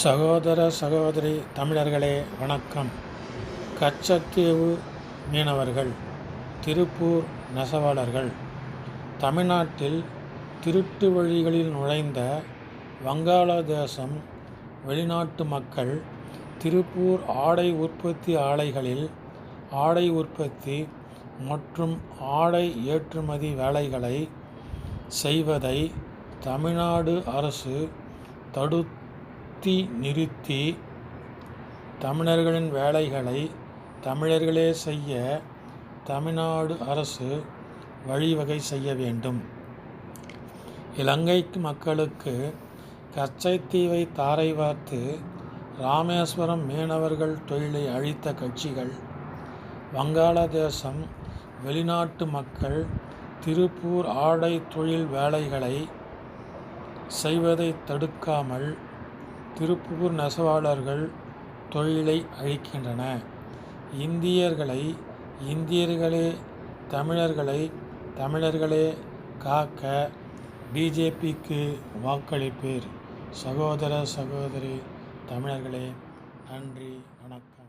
சகோதர சகோதரி தமிழர்களே வணக்கம். கச்சத்தீவு மீனவர்கள் திருப்பூர் நெசவாளர்கள் தமிழ்நாட்டில் திருட்டு வழிகளில் நுழைந்த வங்காளதேசம் வெளிநாட்டு மக்கள் திருப்பூர் ஆடை உற்பத்தி ஆலைகளில் ஆடை உற்பத்தி மற்றும் ஆடை ஏற்றுமதி வேலைகளை செய்வதை தமிழ்நாடு அரசு தடுத்து நிறுத்தி தமிழர்களின் வேலைகளை தமிழர்களே செய்ய தமிழ்நாடு அரசு வழிவகை செய்ய வேண்டும். இலங்கை மக்களுக்கு கச்சைத்தீவை தாரை வார்த்து ராமேஸ்வரம் மீனவர்கள் தொழிலை அழித்த கட்சிகள் வங்காளதேசம் வெளிநாட்டு மக்கள் திருப்பூர் ஆடை தொழில் வேலைகளை செய்வதை தடுக்காமல் திருப்பூர் நெசவாளர்கள் தொழிலை அழிக்கின்றன. இந்தியர்களை இந்தியர்களே தமிழர்களை தமிழர்களே காக்க பிஜேபிக்கு வாக்களிப்பீர். சகோதர சகோதரி தமிழர்களே நன்றி வணக்கம்.